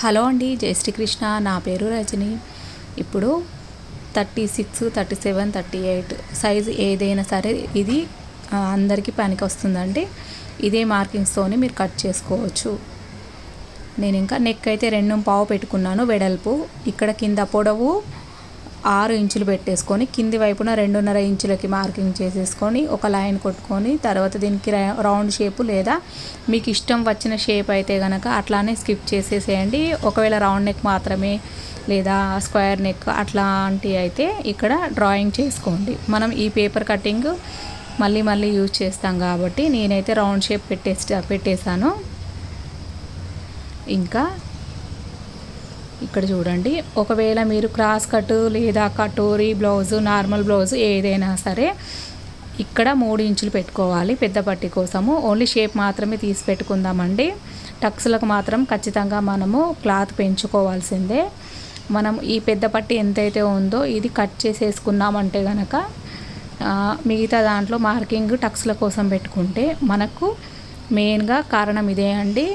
Hello అండి జై శ్రీకృష్ణ. నా పేరు రజని. ఇప్పుడు thirty six thirty seven thirty eight size ఏదైనా సరే ఇది అందరికీ పనికి వస్తుందండి. ఇదే మార్కింగ్స్తోని మీరు కట్ చేసుకోవచ్చు. నేను ఇంకా నెక్ అయితే రెండు పావు పెట్టుకున్నాను వెడల్పు. ఇక్కడ కింద పొడవు ఆరు ఇంచులు పెట్టేసుకొని కింది వైపున రెండున్నర ఇంచులకి మార్కింగ్ చేసేసుకొని ఒక లైన్ కొట్టుకొని తర్వాత దీనికి రౌండ్ షేపు లేదా మీకు ఇష్టం వచ్చిన షేప్ అయితే కనుక అట్లానే స్కిప్ చేసేసేయండి. ఒకవేళ రౌండ్ నెక్ మాత్రమే లేదా స్క్వేర్ నెక్ అట్లాంటివి అయితే ఇక్కడ డ్రాయింగ్ చేసుకోండి. మనం ఈ పేపర్ కటింగ్ మళ్ళీ మళ్ళీ యూజ్ చేస్తాం కాబట్టి నేనైతే రౌండ్ షేప్ పెట్టేసి పెట్టేశాను. ఇంకా ఇక్కడ చూడండి. ఒకవేళ మీరు క్రాస్ కట్ లేదా కటోరీ బ్లౌజు నార్మల్ బ్లౌజు ఏదైనా సరే ఇక్కడ మూడు ఇంచులు పెట్టుకోవాలి పెద్ద పట్టి కోసము. ఓన్లీ షేప్ మాత్రమే తీసి పెట్టుకుందామండి. టక్స్లకు మాత్రం ఖచ్చితంగా మనము క్లాత్ పెంచుకోవాల్సిందే. మనం ఈ పెద్ద పట్టి ఎంతైతే ఉందో ఇది కట్ చేసేసుకున్నామంటే కనుక మిగతా దాంట్లో మార్కింగ్ టక్స్ల కోసం పెట్టుకుంటే మనకు మెయిన్గా కారణం ఇదే అండి.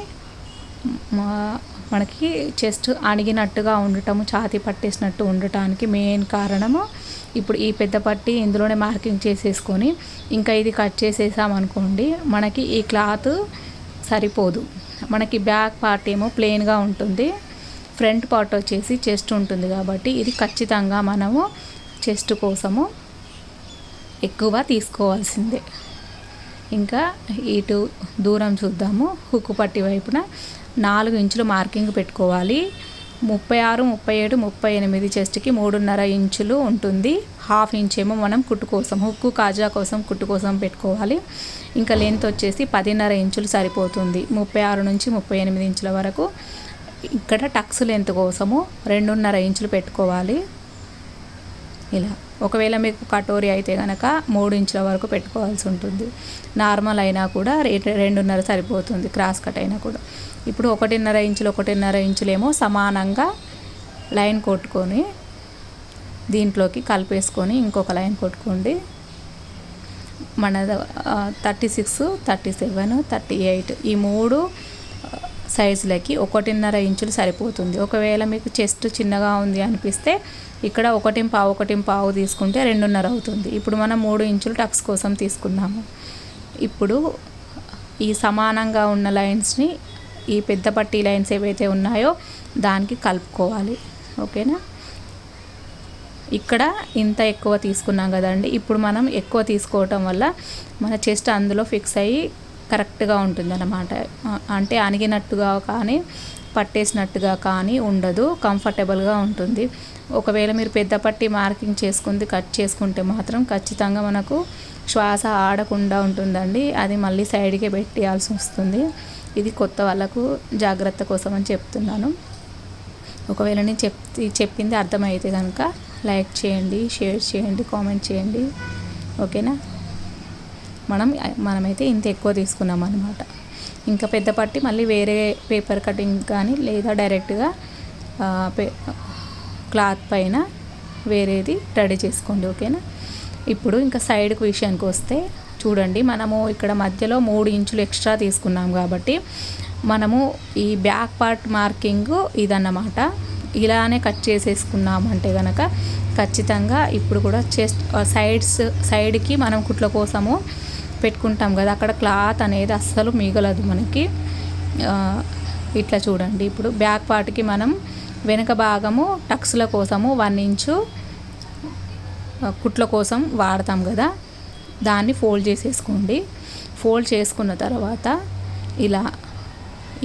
మనకి చెస్ట్ అణిగినట్టుగా ఉండటము ఛాతీ పట్టేసినట్టు ఉండటానికి మెయిన్ కారణము. ఇప్పుడు ఈ పెద్ద పట్టి ఇందులోనే మార్కింగ్ చేసేసుకొని ఇంకా ఇది కట్ చేసేసామనుకోండి మనకి ఈ క్లాత్ సరిపోదు. మనకి బ్యాక్ పార్ట్ ఏమో ప్లెయిన్గా ఉంటుంది ఫ్రంట్ పార్ట్ వచ్చేసి చెస్ట్ ఉంటుంది కాబట్టి ఇది ఖచ్చితంగా మనము చెస్ట్ కోసము ఎక్కువ తీసుకోవాల్సిందే. ఇంకా ఇటు దూరం చూద్దాము హుక్కు పట్టి వైపున నాలుగు ఇంచులు మార్కింగ్ పెట్టుకోవాలి. ముప్పై ఆరు ముప్పై ఏడు ముప్పై ఎనిమిది చెస్ట్కి మూడున్నర ఇంచులు ఉంటుంది. హాఫ్ ఇంచ్ ఏమో మనం కుట్టు కోసం హుక్కు కాజా కోసం కుట్టు కోసం పెట్టుకోవాలి. ఇంకా లెంత్ వచ్చేసి పదిన్నర ఇంచులు సరిపోతుంది. ముప్పై ఆరు నుంచి ముప్పై ఎనిమిది ఇంచుల వరకు. ఇక్కడ టక్స్ లెంత్ కోసము రెండున్నర ఇంచులు పెట్టుకోవాలి. ఇలా. ఒకవేళ మీకు కటోరీ అయితే కనుక మూడు ఇంచుల వరకు పెట్టుకోవాల్సి ఉంటుంది. నార్మల్ అయినా కూడా రెండున్నర సరిపోతుంది. క్రాస్ కట్ అయినా కూడా. ఇప్పుడు ఒకటిన్నర ఇంచులు ఒకటిన్నర ఇంచులేమో సమానంగా లైన్ కొట్టుకొని దీంట్లోకి కలిపేసుకొని ఇంకొక లైన్ కొట్టుకోండి. మన thirty six thirty seven thirty eight ఈ మూడు సైజులకి ఒకటిన్నర ఇంచులు సరిపోతుంది. ఒకవేళ మీకు చెస్ట్ చిన్నగా ఉంది అనిపిస్తే ఇక్కడ ఒకటి పావు ఒకటి పావు తీసుకుంటే రెండున్నర అవుతుంది. ఇప్పుడు మనం మూడు ఇంచులు టక్స్ కోసం తీసుకున్నాము. ఇప్పుడు ఈ సమానంగా ఉన్న లైన్స్ని ఈ పెద్ద పట్టీ లైన్స్ ఏవైతే ఉన్నాయో దానికి కలుపుకోవాలి. ఓకేనా? ఇక్కడ ఇంత ఎక్కువ తీసుకున్నాం కదండి. ఇప్పుడు మనం ఎక్కువ తీసుకోవటం వల్ల మన చెస్ట్ అందులో ఫిక్స్ అయ్యి కరెక్ట్గా ఉంటుంది అన్నమాట అంటే అణిగినట్టుగా కానీ పట్టేసినట్టుగా కానీ ఉండదు. కంఫర్టబుల్గా ఉంటుంది. ఒకవేళ మీరు పెద్ద పట్టి మార్కింగ్ చేసుకుంది కట్ చేసుకుంటే మాత్రం ఖచ్చితంగా మనకు శ్వాస ఆడకుండా ఉంటుందండి. అది మళ్ళీ సైడ్కే పెట్టేయాల్సి వస్తుంది. ఇది కొత్త వాళ్ళకు జాగ్రత్త కోసం అని చెప్తున్నాను. ఒకవేళ నేను చెప్తే చెప్పింది అర్థమైతే కనుక లైక్ చేయండి షేర్ చేయండి కామెంట్ చేయండి. ఓకేనా? మనం మనమైతే ఇంత ఎక్కువ తీసుకున్నాం అనమాట ఇంకా పెద్ద పట్టి మళ్ళీ వేరే పేపర్ కటింగ్ కానీ లేదా డైరెక్ట్గా పే క్లాత్ పైన వేరేది రెడీ చేసుకోండి. ఓకేనా? ఇప్పుడు ఇంకా సైడ్కి విషయానికి వస్తే చూడండి మనము ఇక్కడ మధ్యలో మూడు ఇంచులు ఎక్స్ట్రా తీసుకున్నాం కాబట్టి మనము ఈ బ్యాక్ పార్ట్ మార్కింగ్ ఇదన్నమాట. ఇలానే కట్ చేసేసుకున్నామంటే కనుక ఖచ్చితంగా ఇప్పుడు కూడా చెస్ట్ సైడ్స్ సైడ్కి మనం కుట్ల కోసము పెట్టుకుంటాం కదా అక్కడ క్లాత్ అనేది అస్సలు మిగలదు మనకి. ఇట్లా చూడండి ఇప్పుడు బ్యాక్ పార్ట్కి మనం వెనుక భాగము టక్స్ల కోసము వన్ ఇంచు కుట్ల కోసం వాడతాం కదా. దాన్ని ఫోల్డ్ చేసేసుకోండి. ఫోల్డ్ చేసుకున్న తర్వాత ఇలా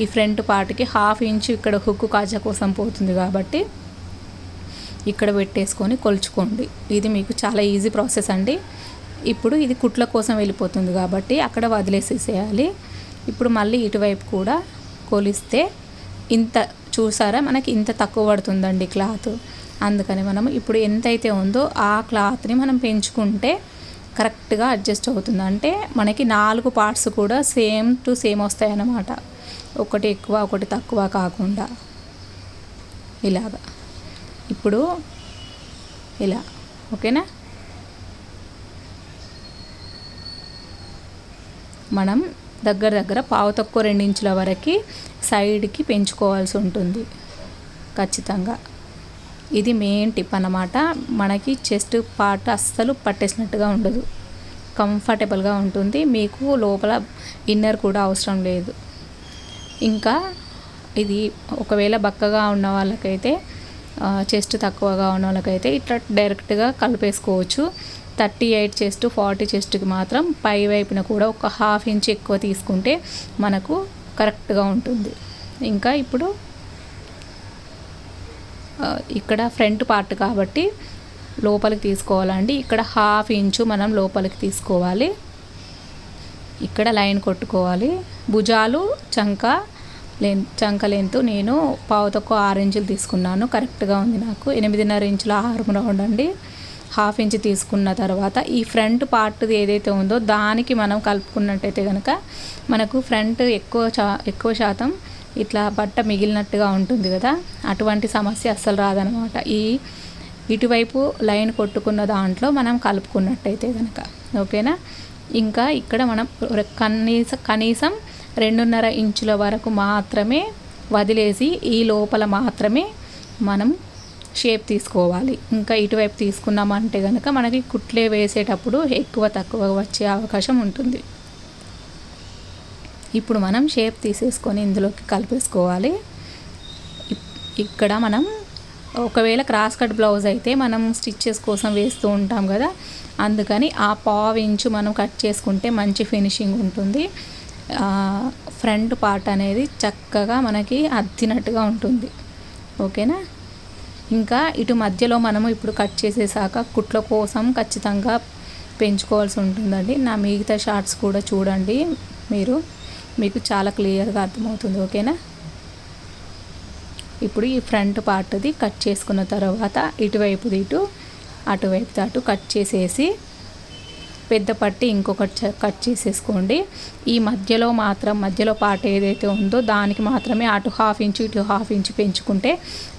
ఈ ఫ్రంట్ పార్ట్కి హాఫ్ ఇంచు ఇక్కడ హుక్కు కాజా కోసం పోతుంది కాబట్టి ఇక్కడ పెట్టేసుకొని కొలుచుకోండి. ఇది మీకు చాలా ఈజీ ప్రాసెస్ అండి. ఇప్పుడు ఇది కుట్ల కోసం వెళ్ళిపోతుంది కాబట్టి అక్కడ వదిలేసేసేయాలి. ఇప్పుడు మళ్ళీ ఇటువైపు కూడా కొలిస్తే ఇంత చూసారా? మనకి ఇంత తక్కువ పడుతుందండి క్లాత్. అందుకని మనం ఇప్పుడు ఎంతైతే ఉందో ఆ క్లాత్ని మనం పెంచుకుంటే కరెక్ట్గా అడ్జస్ట్ అవుతుంది. అంటే మనకి నాలుగు పార్ట్స్ కూడా సేమ్ టు సేమ్ వస్తాయి అన్నమాట ఒకటి ఎక్కువ ఒకటి తక్కువ కాకుండా. ఇలాగా. ఇప్పుడు ఇలా. ఓకేనా? మనం దగ్గర దగ్గర పావు తక్కువ రెండించుల వరకు సైడ్కి పెంచుకోవాల్సి ఉంటుంది. ఖచ్చితంగా. ఇది మెయిన్ టిప్ అన్నమాట. మనకి చెస్ట్ పార్ట్ అస్సలు పట్టేసినట్టుగా ఉండదు. కంఫర్టబుల్గా ఉంటుంది. మీకు లోపల ఇన్నర్ కూడా అవసరం లేదు. ఇంకా ఇది ఒకవేళ బక్కగా ఉన్న వాళ్ళకైతే చెస్ట్ తక్కువగా ఉన్న వాళ్ళకైతే ఇట్లా డైరెక్ట్గా కలిపేసుకోవచ్చు. థర్టీ ఎయిట్ చెస్ట్ ఫార్టీ చెస్ట్కి మాత్రం పై వైపున కూడా ఒక హాఫ్ ఇంచ్ ఎక్కువ తీసుకుంటే మనకు కరెక్ట్గా ఉంటుంది. ఇంకా ఇప్పుడు ఇక్కడ ఫ్రంట్ పార్ట్ కాబట్టి లోపలికి తీసుకోవాలండి. ఇక్కడ హాఫ్ ఇంచు మనం లోపలికి తీసుకోవాలి. ఇక్కడ లైన్ కొట్టుకోవాలి. భుజాలు చంక లెన్ చంక లెంత్ నేను పావు తక్కువ ఆరు ఇంచులు తీసుకున్నాను. కరెక్ట్గా ఉంది నాకు. ఎనిమిదిన్నర ఇంచుల ఆరు రౌండ్ అండి. హాఫ్ ఇంచ్ తీసుకున్న తర్వాత ఈ ఫ్రంట్ పార్ట్ ఏదైతే ఉందో దానికి మనం కలుపుకున్నట్టయితే కనుక మనకు ఫ్రంట్ ఎక్కువ చా ఎక్కువ శాతం ఇట్లా బట్ట మిగిలినట్టుగా ఉంటుంది కదా అటువంటి సమస్య అస్సలు రాదనమాట ఈ ఇటువైపు లైన్ కొట్టుకున్న దాంట్లో మనం కలుపుకున్నట్టయితే కనుక ఓకేనా? ఇంకా ఇక్కడ మనం కనీస కనీసం రెండున్నర ఇంచుల వరకు మాత్రమే వదిలేసి ఈ లోపల మాత్రమే మనం షేప్ తీసుకోవాలి. ఇంకా ఇటువైపు తీసుకున్నామంటే కనుక మనకి కుట్లే వేసేటప్పుడు ఎక్కువ తక్కువ వచ్చే అవకాశం ఉంటుంది. ఇప్పుడు మనం షేప్ తీసేసుకొని ఇందులోకి కలిపేసుకోవాలి. ఇక్కడ మనం ఒకవేళ క్రాస్ కట్ బ్లౌజ్ అయితే మనం స్టిచ్చెస్ కోసం వేస్తూ ఉంటాం కదా అందుకని ఆ పావు ఇంచు మనం కట్ చేసుకుంటే మంచి ఫినిషింగ్ ఉంటుంది. ఫ్రంట్ పార్ట్ అనేది చక్కగా మనకి అద్దినట్టుగా ఉంటుంది. ఓకేనా? ఇంకా ఇటు మధ్యలో మనము ఇప్పుడు కట్ చేసేసాక కుట్ల కోసం ఖచ్చితంగా పెంచుకోవాల్సి ఉంటుందండి. నా మిగతా షార్ట్స్ కూడా చూడండి మీరు. మీకు చాలా క్లియర్గా అర్థమవుతుంది ఓకేనా? ఇప్పుడు ఈ ఫ్రంట్ పార్ట్ది కట్ చేసుకున్న తర్వాత ఇటువైపుది ఇటు అటువైపు అటు కట్ చేసేసి పెద్ద పట్టి ఇంకొకటి కట్ చేసేసుకోండి. ఈ మధ్యలో మాత్రం మధ్యలో పార్ట్ ఏదైతే ఉందో దానికి మాత్రమే అటు హాఫ్ ఇంచు ఇటు హాఫ్ ఇంచు పెంచుకుంటే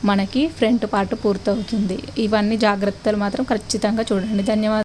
మనకి ఫ్రంట్ పార్ట్ పూర్తవుతుంది. ఇవన్నీ జాగ్రత్తలు మాత్రం ఖచ్చితంగా చూడండి. ధన్యవాదాలు.